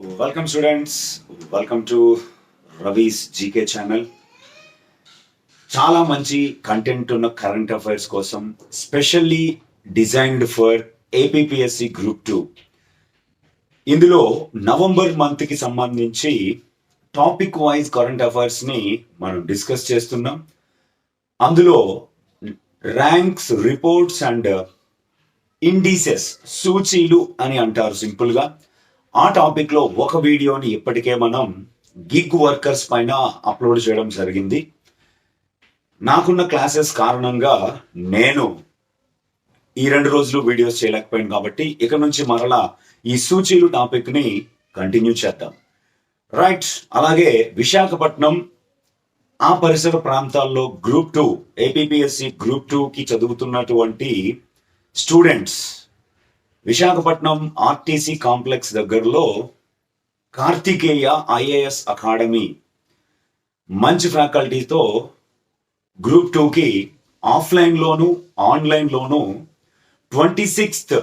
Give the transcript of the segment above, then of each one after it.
Welcome students welcome to Ravi's GK channel చాలా మంచి content ఉన్న కరెంట్ అఫైర్స్ కోసం specially designed for APSC group two ఇందులో November మంత్కి సంబంధించి టాపిక్ వైజ్ కరెంట్ అఫైర్స్ని మనం డిస్కస్ చేస్తున్నాం. అందులో ర్యాంక్స్ రిపోర్ట్స్ అండ్ ఇండీసెస్ సూచీలు అని అంటారు సింపుల్గా ఆ టాపిక్లో ఒక వీడియోని ఇప్పటికే మనం గిగ్ వర్కర్స్ పైన అప్లోడ్ చేయడం జరిగింది. నాకున్న క్లాసెస్ కారణంగా నేను ఈ రెండు రోజులు వీడియోస్ చేయలేకపోయాను కాబట్టి ఇక నుంచి మరలా ఈ సూచీలు టాపిక్ని కంటిన్యూ చేద్దాం. రైట్ అలాగే విశాఖపట్నం ఆ పరిసర ప్రాంతాల్లో group two APSC group two కి చదువుతున్నటువంటి స్టూడెంట్స్ విశాఖపట్నం ఆర్టీసీ కాంప్లెక్స్ దగ్గరలో కార్తికేయ ఐఏఎస్ అకాడమీ మంచి ఫ్యాకల్టీతో గ్రూప్ టూకి ఆఫ్లైన్లోను ఆన్లైన్లోను twenty sixth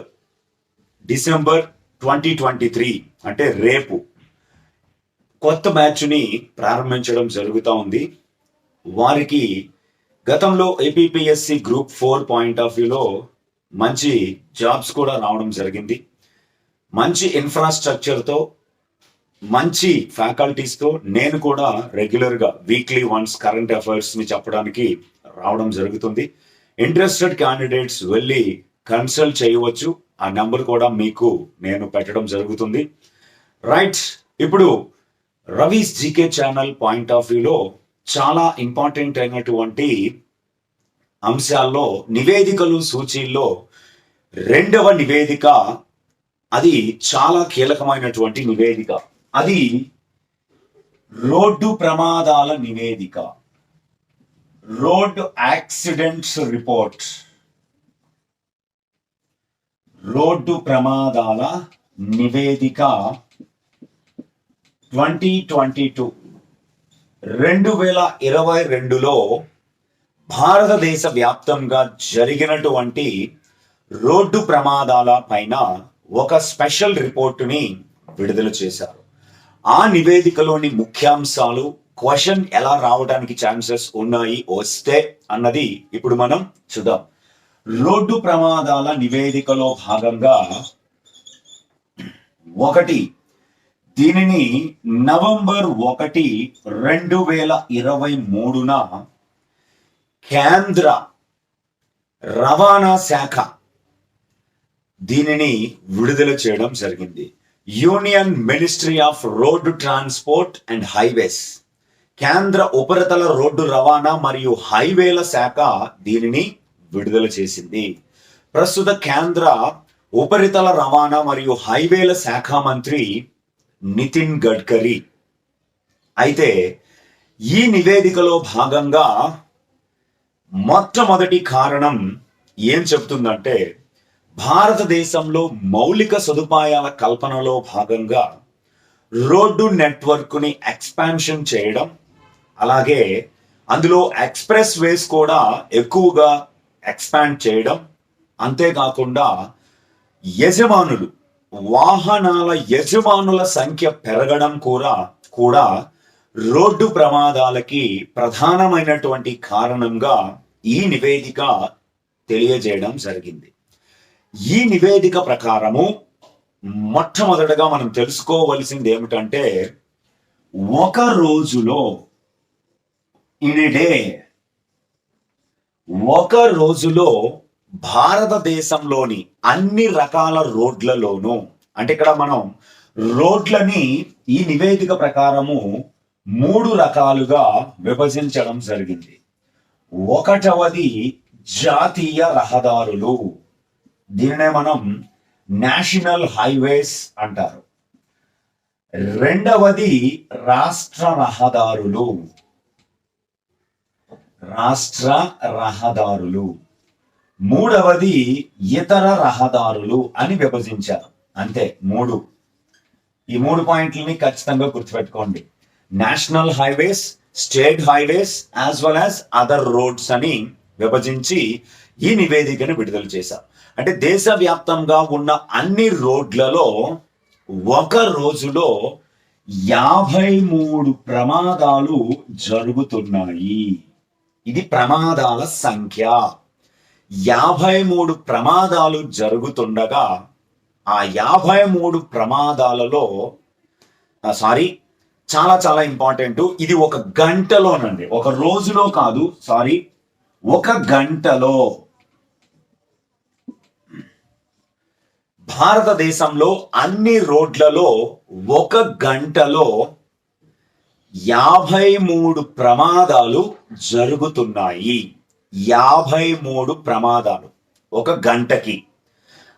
December twenty twenty three అంటే రేపు కొత్త బ్యాచ్ని ప్రారంభించడం జరుగుతూ ఉంది. వారికి గతంలో APPSC group four point of వ్యూలో మంచి జాబ్స్ కూడా రావడం జరిగింది. మంచి ఇన్ఫ్రాస్ట్రక్చర్తో మంచి ఫ్యాకల్టీస్తో నేను కూడా రెగ్యులర్గా వీక్లీ వన్స్ కరెంట్ అఫైర్స్ని చెప్పడానికి రావడం జరుగుతుంది. ఇంట్రెస్టెడ్ క్యాండిడేట్స్ వెళ్ళి కన్సల్ట్ చేయవచ్చు. ఆ నెంబర్ కూడా మీకు నేను పెట్టడం జరుగుతుంది. రైట్ ఇప్పుడు Ravi's GK channel point of వ్యూలో చాలా ఇంపార్టెంట్ అయినటువంటి అంశాల్లో నివేదికలు సూచీల్లో రెండవ నివేదిక అది చాలా కీలకమైనటువంటి నివేదిక. అది రోడ్డు ప్రమాదాల నివేదిక. Road accidents report. రోడ్డు ప్రమాదాల నివేదిక ట్వంటీ ట్వంటీ టూ. రెండు వేల ఇరవై రెండులో భారతదేశ వ్యాప్తంగా జరిగినటువంటి రోడ్డు ప్రమాదాల పైన ఒక స్పెషల్ రిపోర్టుని విడుదల చేశారు. ఆ నివేదికలోని ముఖ్యాంశాలు క్వశ్చన్ ఎలా రావడానికి ఛాన్సెస్ ఉన్నాయి వస్తే అన్నది ఇప్పుడు మనం చూద్దాం. రోడ్డు ప్రమాదాల నివేదికలో భాగంగా ఒకటి దీనిని నవంబర్ ఒకటి రెండు వేల ఇరవై మూడున కేంద్ర రవాణా శాఖ దీనిని విడుదల చేయడం జరిగింది. Union ministry of road transport and highways. కేంద్ర ఉపరితల రోడ్డు రవాణా మరియు హైవేల శాఖ దీనిని విడుదల చేసింది. ప్రస్తుత కేంద్ర ఉపరితల రవాణా మరియు హైవేల శాఖ మంత్రి నితిన్ గడ్కరీ. అయితే ఈ నివేదికలో భాగంగా మొట్టమొదటి కారణం ఏం చెప్తుందంటే భారతదేశంలో మౌలిక సదుపాయాల కల్పనలో భాగంగా రోడ్డు నెట్వర్క్ని ఎక్స్పాన్షన్ చేయడం అలాగే అందులో ఎక్స్ప్రెస్ వేస్ కూడా ఎక్కువగా ఎక్స్పాండ్ చేయడం అంతేకాకుండా యజమానులు వాహనాల యజమానుల సంఖ్య పెరగడం కూడా కూడా రోడ్డు ప్రమాదాలకి ప్రధానమైనటువంటి కారణంగా ఈ నివేదిక తెలియజేయడం జరిగింది. ఈ నివేదిక ప్రకారము మొట్టమొదటగా మనం తెలుసుకోవలసింది ఏమిటంటే ఒక రోజులో ఇన్ డే ఒక రోజులో భారతదేశంలోని అన్ని రకాల రోడ్లలోనూ అంటే ఇక్కడ మనం రోడ్లని ఈ నివేదిక ప్రకారము మూడు రకాలుగా విభజించడం జరిగింది. ఒకటవది జాతీయ రహదారులు. దీనినే మనం నేషనల్ హైవేస్ అంటారు. రెండవది రాష్ట్ర రహదారులు. రాష్ట్ర రహదారులు. మూడవది ఇతర రహదారులు అని విభజించారు. అంతే మూడు. ఈ మూడు పాయింట్లని ఖచ్చితంగా గుర్తుపెట్టుకోండి. National highways state highways as well as other roads అని విభజించి ఈ నివేదికను విడుదల చేశారు అంటే దేశవ్యాప్తంగా ఉన్న అన్ని రోడ్లలో ఒక రోజులో యాభై మూడు ప్రమాదాలు జరుగుతున్నాయి. ఇది ప్రమాదాల సంఖ్య. యాభై మూడు ప్రమాదాలు జరుగుతుండగా ఆ యాభై మూడు ప్రమాదాలలో సారీ చాలా చాలా ఇంపార్టెంట్ ఇది ఒక గంటలోనండి. ఒక రోజులో కాదు సారీ ఒక గంటలో. భారతదేశంలో అన్ని రోడ్లలో ఒక గంటలో యాభై మూడు ప్రమాదాలు జరుగుతున్నాయి. యాభై మూడు ప్రమాదాలు ఒక గంటకి.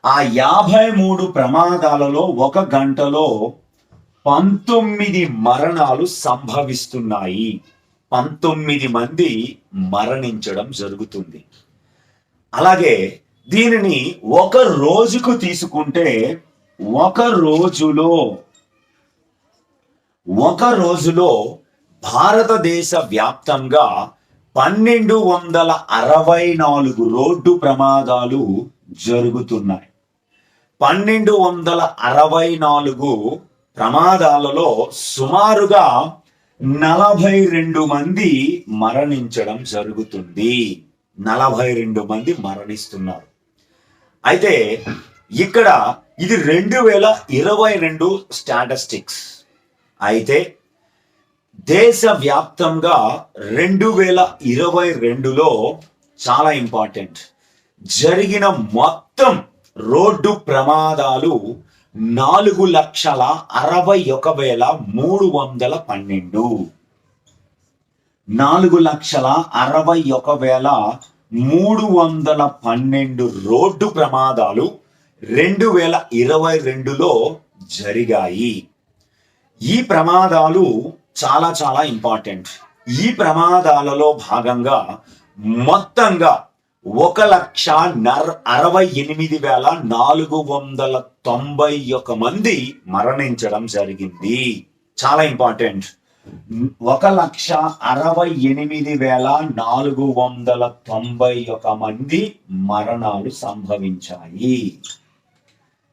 ఆ యాభై మూడు ప్రమాదాలలో ఒక గంటలో పంతొమ్మిది మరణాలు సంభవిస్తున్నాయి. పంతొమ్మిది మంది మరణించడం జరుగుతుంది. అలాగే దీనిని ఒక రోజుకు తీసుకుంటే ఒక రోజులో ఒక రోజులో భారతదేశ వ్యాప్తంగా పన్నెండు వందల అరవై నాలుగు రోడ్డు ప్రమాదాలు జరుగుతున్నాయి. పన్నెండు వందల అరవై నాలుగు ప్రమాదాలలో సుమారుగా నలభై రెండు మంది మరణించడం జరుగుతుంది. నలభై రెండు మంది మరణిస్తున్నారు. అయితే ఇక్కడ ఇది రెండు వేల ఇరవై రెండు స్టాటిస్టిక్స్. అయితే దేశవ్యాప్తంగా రెండు వేల ఇరవై రెండులో చాలా ఇంపార్టెంట్. జరిగిన మొత్తం రోడ్డు ప్రమాదాలు నాలుగు లక్షల అరవై ఒక వేల మూడు వందల పన్నెండు. నాలుగు లక్షల అరవై ఒక వేల మూడు వందల పన్నెండు రోడ్డు ప్రమాదాలు రెండు వేల ఇరవై రెండులో జరిగాయి. ఈ ప్రమాదాలు చాలా చాలా ఇంపార్టెంట్ ఈ ప్రమాదాలలో భాగంగా మొత్తంగా ఒక లక్ష నర్ అరవై ఎనిమిది వేల నాలుగు వందల తొంభై ఒక మంది మరణించడం జరిగింది. చాలా ఇంపార్టెంట్. ఒక లక్ష అరవై ఎనిమిది వేల నాలుగు వందల తొంభై ఒక మంది మరణాలు సంభవించాయి.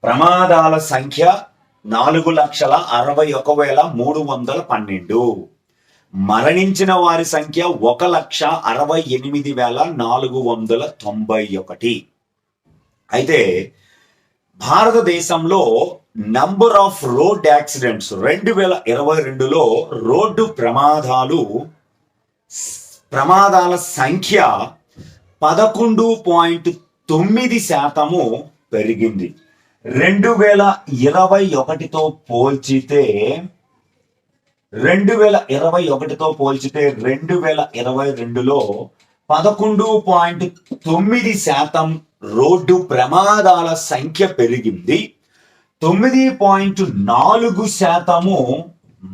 ప్రమాదాల సంఖ్య నాలుగు లక్షల అరవై ఒక వేల మూడు వందల పన్నెండు. మరణించిన వారి సంఖ్య ఒక లక్ష అరవై ఎనిమిది వేల నాలుగు వందల తొంభై ఒకటి. అయితే భారతదేశంలో నంబర్ ఆఫ్ రోడ్ యాక్సిడెంట్స్ రెండు వేల ఇరవై రెండులో రోడ్డు ప్రమాదాలు ప్రమాదాల సంఖ్య పదకొండు పాయింట్ తొమ్మిది శాతము పెరిగింది. రెండు వేల ఇరవై ఒకటితో పోల్చితే రెండు వేల ఇరవై ఒకటితో పోల్చితే రెండు వేల ఇరవై రెండులో పదకొండు పాయింట్ తొమ్మిది శాతం రోడ్డు ప్రమాదాల సంఖ్య పెరిగింది. తొమ్మిది పాయింట్ నాలుగు శాతము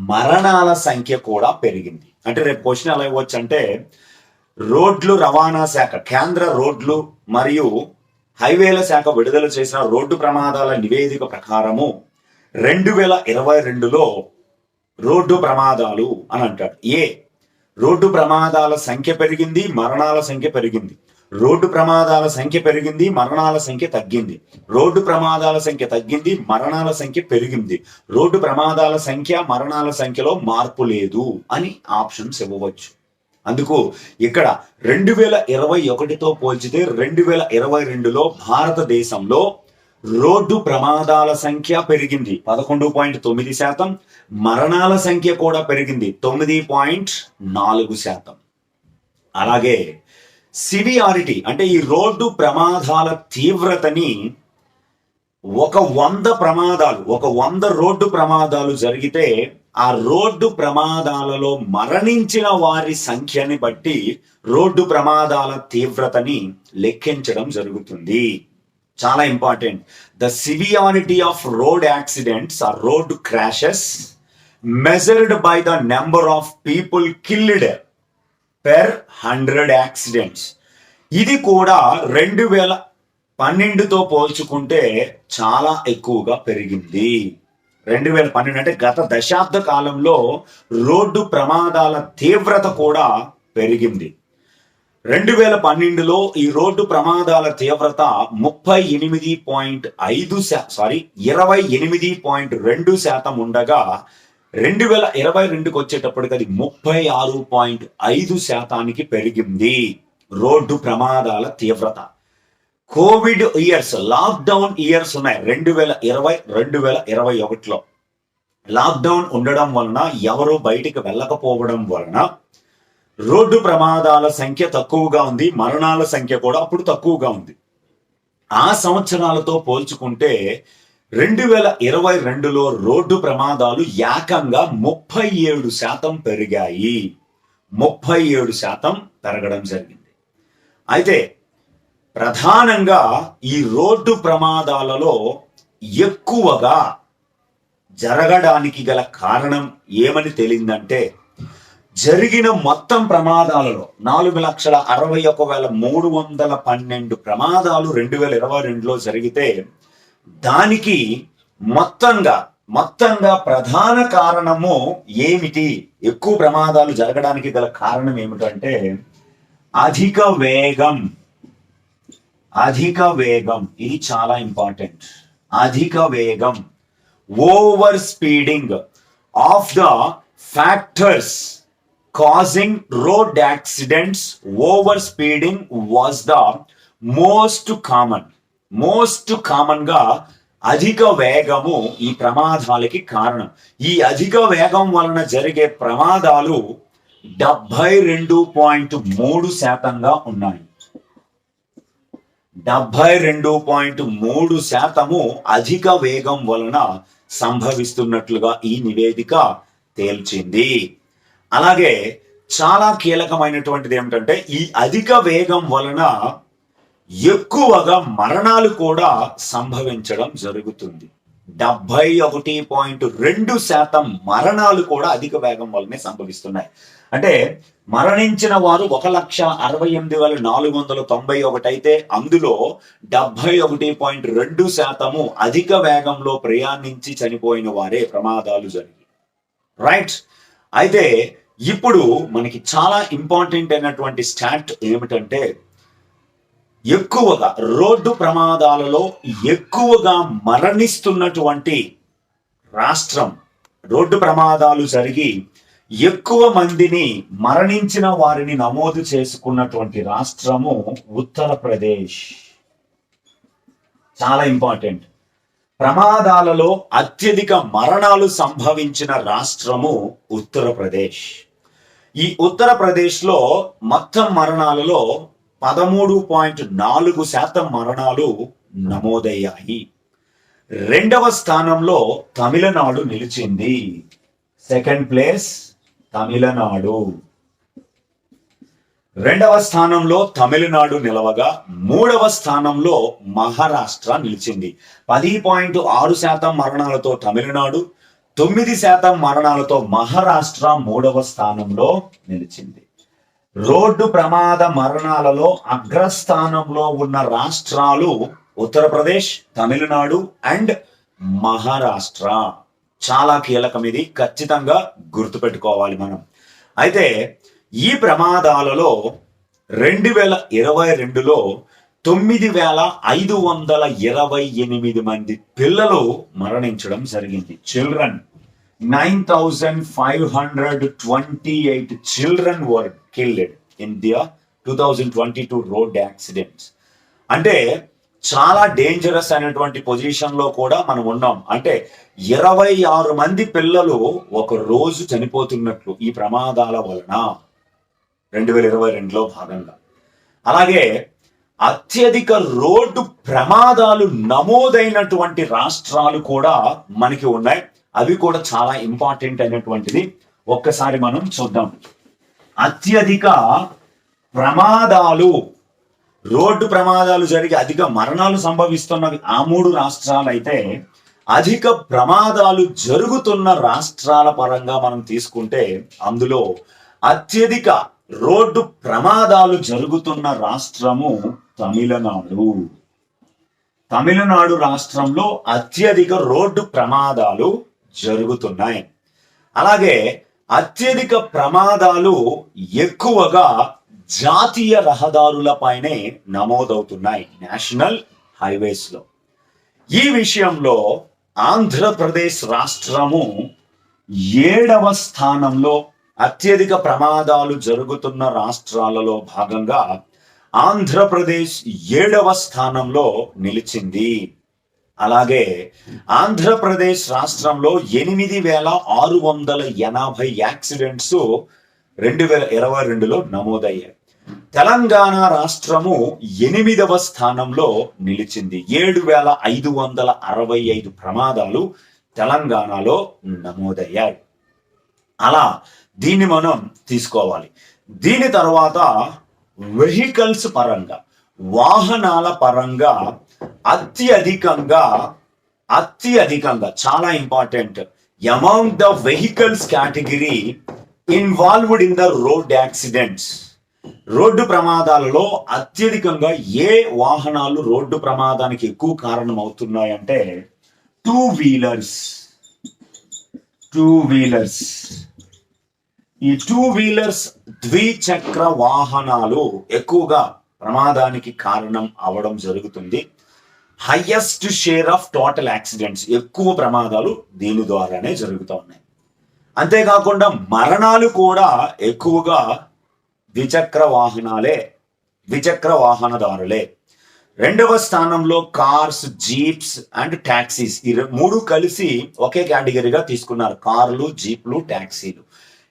మరణాల సంఖ్య కూడా పెరిగింది. అంటే రేపు క్వశ్చన్ ఎలా ఇవ్వచ్చు అంటే రోడ్లు రవాణా శాఖ కేంద్ర రోడ్లు మరియు హైవేల శాఖ విడుదల చేసిన రోడ్డు ప్రమాదాల నివేదిక ప్రకారము రెండు వేల ఇరవై రెండులో రోడ్డు ప్రమాదాలు అని అంటాడు. ఏ? రోడ్డు ప్రమాదాల సంఖ్య పెరిగింది మరణాల సంఖ్య పెరిగింది. రోడ్డు ప్రమాదాల సంఖ్య పెరిగింది మరణాల సంఖ్య తగ్గింది. రోడ్డు ప్రమాదాల సంఖ్య తగ్గింది మరణాల సంఖ్య పెరిగింది. రోడ్డు ప్రమాదాల సంఖ్య మరణాల సంఖ్యలో మార్పు లేదు అని ఆప్షన్స్ ఇవ్వవచ్చు. అందుకు ఇక్కడ రెండు వేల ఇరవై ఒకటితో పోల్చితే రెండు వేల ఇరవై రెండులో భారతదేశంలో రోడ్డు ప్రమాదాల సంఖ్య పెరిగింది. పదకొండు పాయింట్ తొమ్మిది శాతం. మరణాల సంఖ్య కూడా పెరిగింది. తొమ్మిది పాయింట్ నాలుగు శాతం. అలాగే సివియారిటీ అంటే ఈ రోడ్డు ప్రమాదాల తీవ్రతని ఒక వంద ప్రమాదాలు ఒక వంద రోడ్డు ప్రమాదాలు జరిగితే ఆ రోడ్డు ప్రమాదాలలో మరణించిన వారి సంఖ్యని బట్టి రోడ్డు ప్రమాదాల తీవ్రతని లెక్కించడం జరుగుతుంది. చాలా important the severity of road accidents or road crashes measured by the number of people killed per hundred accidents ఇది కూడా రెండు వేల పన్నెండుతో పోల్చుకుంటే చాలా ఎక్కువగా పెరిగింది. రెండు వేల పన్నెండు అంటే గత దశాబ్ద కాలంలో రోడ్డు ప్రమాదాల తీవ్రత కూడా పెరిగింది. రెండు వేల పన్నెండులో ఈ రోడ్డు ప్రమాదాల తీవ్రత ముప్పై ఎనిమిది పాయింట్ ఐదు సారీ ఇరవై ఎనిమిది పాయింట్ రెండు శాతం ఉండగా రెండు వేల ఇరవై రెండుకి వచ్చేటప్పటికి అది ముప్పై ఆరు పాయింట్ ఐదు శాతానికి పెరిగింది రోడ్డు ప్రమాదాల తీవ్రత. కోవిడ్ ఇయర్స్ లాక్డౌన్ ఇయర్స్ ఉన్నాయి రెండు వేల ఇరవై రెండు వేల ఇరవై ఒకటిలో. లాక్డౌన్ ఉండడం వలన ఎవరు బయటికి వెళ్ళకపోవడం వలన రోడ్డు ప్రమాదాల సంఖ్య తక్కువగా ఉంది మరణాల సంఖ్య కూడా అప్పుడు తక్కువగా ఉంది. ఆ సంవత్సరాలతో పోల్చుకుంటే రెండు వేల ఇరవై రెండులో రోడ్డు ప్రమాదాలు ఏకంగా ముప్పై ఏడు శాతం పెరిగాయి. ముప్పై ఏడు శాతం పెరగడం జరిగింది. అయితే ప్రధానంగా ఈ రోడ్డు ప్రమాదాలలో ఎక్కువగా జరగడానికి గల కారణం ఏమని తెలియందంటే జరిగిన మొత్తం ప్రమాదాలలో నాలుగు లక్షల అరవై ఒక వేల మూడు వందల పన్నెండు ప్రమాదాలు రెండు వేల ఇరవై రెండులో జరిగితే దానికి మొత్తంగా మొత్తంగా ప్రధాన కారణము ఏమిటి? ఎక్కువ ప్రమాదాలు జరగడానికి గల కారణం ఏమిటంటే అధిక వేగం. అధిక వేగం. ఇది చాలా ఇంపార్టెంట్. అధిక వేగం. Over speeding of the factors. Causing road accidents over speeding was the most common most కామన్గా అధిక వేగము ఈ ప్రమాదాలకి కారణం. ఈ అధిక వేగం వలన జరిగే ప్రమాదాలు డెబ్బై రెండు పాయింట్ మూడు శాతంగా ఉన్నాయి. డెబ్బై రెండు పాయింట్ మూడు శాతము అధిక వేగం వలన సంభవిస్తున్నట్లుగా ఈ నివేదిక తేల్చింది. అలాగే చాలా కీలకమైనటువంటిది ఏమిటంటే ఈ అధిక వేగం వలన ఎక్కువగా మరణాలు కూడా సంభవించడం జరుగుతుంది. డెబ్బై ఒకటి పాయింట్ రెండు శాతం మరణాలు కూడా అధిక వేగం వల్లనే సంభవిస్తున్నాయి. అంటే మరణించిన వారు ఒక లక్ష అరవై ఎనిమిది వేల నాలుగు వందల తొంభై ఒకటి అయితే అందులో డెబ్బై ఒకటి పాయింట్ రెండు శాతము అధిక వేగంలో ప్రయాణించి చనిపోయిన వారే ప్రమాదాలు జరిగి రైట్ అయితే ఇప్పుడు మనకి చాలా ఇంపార్టెంట్ అయినటువంటి స్టాట్ ఏమిటంటే ఎక్కువగా రోడ్డు ప్రమాదాలలో ఎక్కువగా మరణిస్తున్నటువంటి రాష్ట్రం రోడ్డు ప్రమాదాలు జరిగి ఎక్కువ మందిని మరణించిన వారిని నమోదు చేసుకున్నటువంటి రాష్ట్రము ఉత్తరప్రదేశ్. చాలా ఇంపార్టెంట్ ప్రమాదాలలో అత్యధిక మరణాలు సంభవించిన రాష్ట్రము ఉత్తరప్రదేశ్. ఈ ఉత్తరప్రదేశ్లో మొత్తం మరణాలలో పదమూడు పాయింట్ నాలుగు శాతం మరణాలు నమోదయ్యాయి. రెండవ స్థానంలో తమిళనాడు నిలిచింది. Second place Tamil Nadu. రెండవ స్థానంలో తమిళనాడు నిలవగా మూడవ స్థానంలో మహారాష్ట్ర నిలిచింది. పది పాయింట్ ఆరు శాతం మరణాలతో తమిళనాడు తొమ్మిది శాతం మరణాలతో మహారాష్ట్ర మూడవ స్థానంలో నిలిచింది. రోడ్డు ప్రమాద మరణాలలో అగ్రస్థానంలో ఉన్న రాష్ట్రాలు ఉత్తరప్రదేశ్ తమిళనాడు అండ్ మహారాష్ట్ర. చాలా కీలకం ఇది ఖచ్చితంగా గుర్తుపెట్టుకోవాలి మనం. అయితే ఈ ప్రమాదాలలో రెండు వేల ఇరవై రెండులో తొమ్మిది వేల ఐదు వందల ఇరవై ఎనిమిది మంది పిల్లలు మరణించడం జరిగింది. Children nine thousand five hundred twenty eight children were killed in the year two thousand twenty two road accidents అంటే చాలా డేంజరస్ అయినటువంటి పొజిషన్లో కూడా మనం ఉన్నాం. అంటే ఇరవై ఆరు మంది పిల్లలు ఒక రోజు చనిపోతున్నట్లు ఈ ప్రమాదాల వలన రెండు వేల ఇరవై రెండులో భాగంగా. అలాగే అత్యధిక రోడ్డు ప్రమాదాలు నమోదైనటువంటి రాష్ట్రాలు కూడా మనకి ఉన్నాయి. అవి కూడా చాలా ఇంపార్టెంట్ అయినటువంటిది. ఒక్కసారి మనం చూద్దాం. అత్యధిక ప్రమాదాలు రోడ్డు ప్రమాదాలు జరిగి అధిక మరణాలు సంభవిస్తున్నవి ఆ మూడు రాష్ట్రాలు అయితే అధిక ప్రమాదాలు జరుగుతున్న రాష్ట్రాల పరంగా మనం తీసుకుంటే అందులో అత్యధిక రోడ్డు ప్రమాదాలు జరుగుతున్న రాష్ట్రము తమిళనాడు. తమిళనాడు రాష్ట్రంలో అత్యధిక రోడ్డు ప్రమాదాలు జరుగుతున్నాయి. అలాగే అత్యధిక ప్రమాదాలు ఎక్కువగా జాతీయ రహదారులపైనే నమోదవుతున్నాయి నేషనల్ హైవేస్లో ఈ విషయంలో ఆంధ్రప్రదేశ్ రాష్ట్రము ఏడవ స్థానంలో అత్యధిక ప్రమాదాలు జరుగుతున్న రాష్ట్రాలలో భాగంగా ఆంధ్రప్రదేశ్ ఏడవ స్థానంలో నిలిచింది. అలాగే ఆంధ్రప్రదేశ్ రాష్ట్రంలో ఎనిమిది వేల ఆరు వందల ఎనభై యాక్సిడెంట్స్ రెండు వేల ఇరవై రెండులో నమోదయ్యాయి. తెలంగాణ రాష్ట్రము ఎనిమిదవ స్థానంలో నిలిచింది. ఏడు వేల ఐదు వందల అరవై ఐదు ప్రమాదాలు తెలంగాణలో నమోదయ్యాయి. అలా దీన్ని మనం తీసుకోవాలి. దీని తర్వాత వెహికల్స్ పరంగా వాహనాల పరంగా అత్యధికంగా అత్యధికంగా చాలా important. Amount the vehicles category involved in the road accidents road ప్రమాదాలలో అత్యధికంగా ఏ వాహనాలు రోడ్డు ప్రమాదానికి ఎక్కువ కారణం అవుతున్నాయంటే టూ వీలర్స్ టూ వీలర్స్ ఈ టూ వీలర్స్ ద్విచక్ర వాహనాలు ఎక్కువగా ప్రమాదానికి కారణం అవడం జరుగుతుంది. Highest share of total accidents ఎక్కువ ప్రమాదాలు దీని ద్వారానే జరుగుతూ ఉన్నాయి. అంతేకాకుండా మరణాలు కూడా ఎక్కువగా ద్విచక్ర వాహనాలే ద్విచక్ర వాహనదారులే. రెండవ స్థానంలో కార్స్ జీప్స్ అండ్ ట్యాక్సీస్ ఈ మూడు కలిసి ఒకే కేటగిరీగా తీసుకున్నారు. కార్లు జీప్లు ట్యాక్సీలు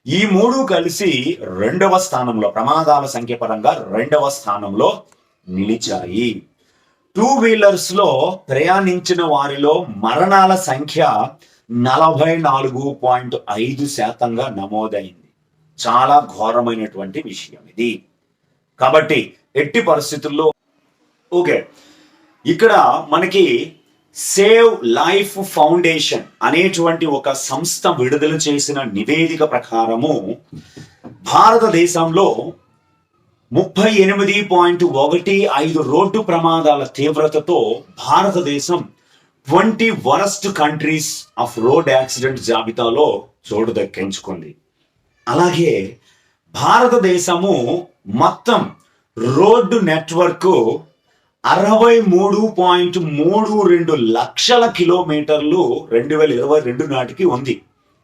ఈ మూడు కలిసి రెండవ స్థానంలో ప్రమాదాల సంఖ్య పరంగా రెండవ స్థానంలో నిలిచాయి. టూ వీలర్స్లో ప్రయాణించిన వారిలో మరణాల సంఖ్య నలభై నాలుగు పాయింట్ ఐదు శాతంగా నమోదైంది. చాలా ఘోరమైనటువంటి విషయం ఇది. కాబట్టి ఎట్టి పరిస్థితుల్లో ఓకే ఇక్కడ మనకి సేవ్ లైఫ్ ఫౌండేషన్ అనేటువంటి ఒక సంస్థ విడుదల చేసిన నివేదిక ప్రకారము భారతదేశంలో ముప్పై ఎనిమిది పాయింట్ ఒకటి ఐదు రోడ్డు ప్రమాదాల తీవ్రతతో భారతదేశం twenty worst countries of road accident జాబితాలో చోటు దక్కించుకుంది. అలాగే భారతదేశము మొత్తం రోడ్డు నెట్వర్క్ అరవై మూడు పాయింట్ మూడు రెండు లక్షల కిలోమీటర్లు రెండు వేల ఇరవై రెండు నాటికి ఉంది.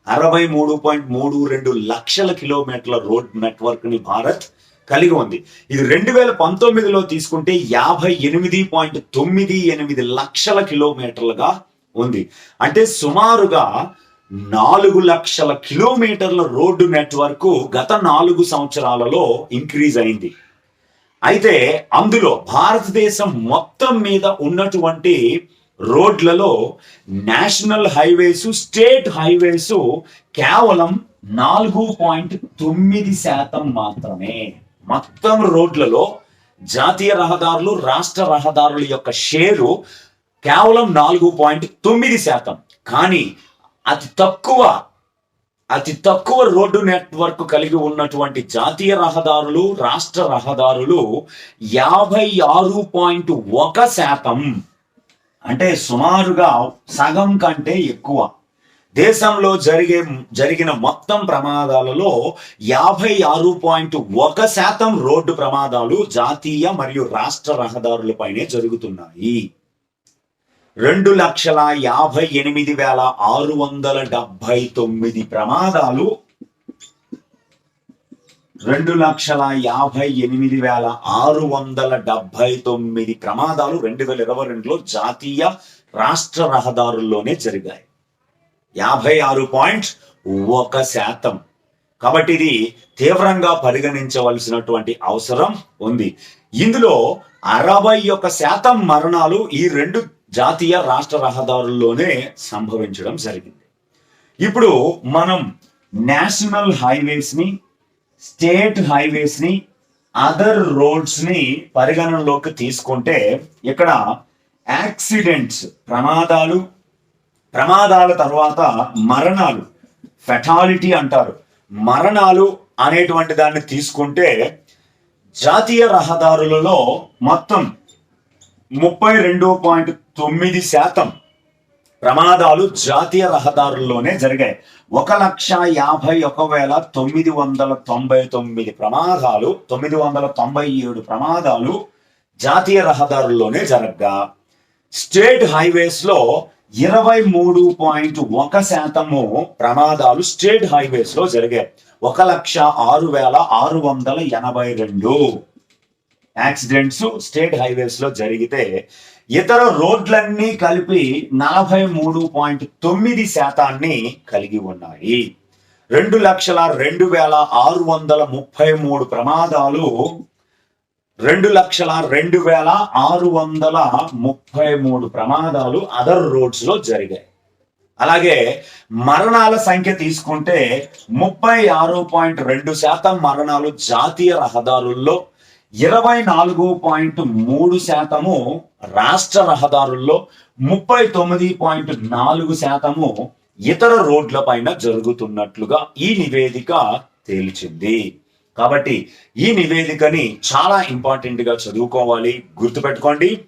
అరవై మూడు పాయింట్ మూడు రెండు లక్షల కిలోమీటర్ల రోడ్ నెట్వర్క్ని భారత్ కలిగి ఉంది. ఇది రెండు వేల పంతొమ్మిదిలో తీసుకుంటే యాభై ఎనిమిది పాయింట్ తొమ్మిది ఎనిమిది లక్షల కిలోమీటర్లుగా ఉంది. అంటే సుమారుగా నాలుగు లక్షల కిలోమీటర్ల రోడ్డు నెట్వర్క్ గత నాలుగు సంవత్సరాలలో ఇంక్రీజ్ అయింది. అయితే అందులో భారతదేశం మొత్తం మీద ఉన్నటువంటి రోడ్లలో నేషనల్ హైవేస్ స్టేట్ హైవేస్ కేవలం నాలుగు పాయింట్ తొమ్మిది శాతం మాత్రమే. మొత్తం రోడ్లలో జాతీయ రహదారులు రాష్ట్ర రహదారుల యొక్క షేరు కేవలం నాలుగు పాయింట్ తొమ్మిది శాతం. కానీ అతి తక్కువ అతి తక్కువ రోడ్డు నెట్వర్క్ కలిగి ఉన్నటువంటి జాతీయ రహదారులు రాష్ట్ర రహదారులు యాభై ఆరు పాయింట్ ఒక శాతం. అంటే సుమారుగా సగం కంటే ఎక్కువ. దేశంలో జరిగే జరిగిన మొత్తం ప్రమాదాలలో యాభై ఆరు పాయింట్ ఒక శాతం రోడ్డు ప్రమాదాలు జాతీయ మరియు రాష్ట్ర రహదారులపైనే జరుగుతున్నాయి. రెండు లక్షల యాభై ఎనిమిది వేల ఆరు వందల డెబ్బై తొమ్మిది ప్రమాదాలు. రెండు లక్షల యాభై ఎనిమిది వేల ఆరు వందల డెబ్బై తొమ్మిది ప్రమాదాలు రెండు వేల ఇరవై రెండులో జాతీయ రాష్ట్ర రహదారుల్లోనే జరిగాయి. యాభై ఆరు పాయింట్ ఒక శాతం. కాబట్టి ఇది తీవ్రంగా పరిగణించవలసినటువంటి అవసరం ఉంది. ఇందులో అరవై ఒక శాతం మరణాలు ఈ రెండు జాతీయ రాష్ట్ర రహదారుల్లోనే సంభవించడం జరిగింది. ఇప్పుడు మనం నేషనల్ హైవేస్ని స్టేట్ హైవేస్ని అదర్ రోడ్స్ని పరిగణనలోకి తీసుకుంటే ఇక్కడ యాక్సిడెంట్స్ ప్రమాదాలు ప్రమాదాల తర్వాత మరణాలు ఫెటాలిటీ అంటారు. మరణాలు అనేటువంటి దాన్ని తీసుకుంటే జాతీయ రహదారులలో మొత్తం ముప్పై రెండు పాయింట్ తొమ్మిది శాతం ప్రమాదాలు జాతీయ రహదారుల్లోనే జరిగాయి. ఒక లక్ష యాభై ఒక వేల తొమ్మిది వందల తొంభై తొమ్మిది ప్రమాదాలు తొమ్మిది వందల తొంభై ఏడు ప్రమాదాలు జాతీయ రహదారుల్లోనే జరగ్గా. స్టేట్ హైవేస్లో ఇరవై మూడు పాయింట్ ఒక శాతము ప్రమాదాలు స్టేట్ హైవేస్లో జరిగాయి. ఒక లక్ష ఆరు వేల ఆరు వందల ఎనభై రెండు. యాక్సిడెంట్స్ స్టేట్ హైవేస్లో జరిగితే ఇతర రోడ్లన్నీ కలిపి నలభై మూడు పాయింట్ తొమ్మిది శాతాన్ని కలిగి ఉన్నాయి. రెండు లక్షల రెండు వేల ఆరు వందల ముప్పై మూడు ప్రమాదాలు రెండు లక్షల రెండు వేల ఆరు వందల ముప్పై మూడు ప్రమాదాలు అదర్ రోడ్స్లో జరిగాయి. అలాగే మరణాల సంఖ్య తీసుకుంటే ముప్పై ఆరు పాయింట్ రెండు శాతం మరణాలు జాతీయ రహదారుల్లో ఇరవై నాలుగు పాయింట్ మూడు శాతము రాష్ట్ర రహదారుల్లో ముప్పై తొమ్మిది పాయింట్ నాలుగు శాతము ఇతర రోడ్ల పైన జరుగుతున్నట్లుగా ఈ నివేదిక తేల్చింది. కాబట్టి ఈ నివేదికని చాలా ఇంపార్టెంట్గా చదువుకోవాలి. గుర్తుపెట్టుకోండి.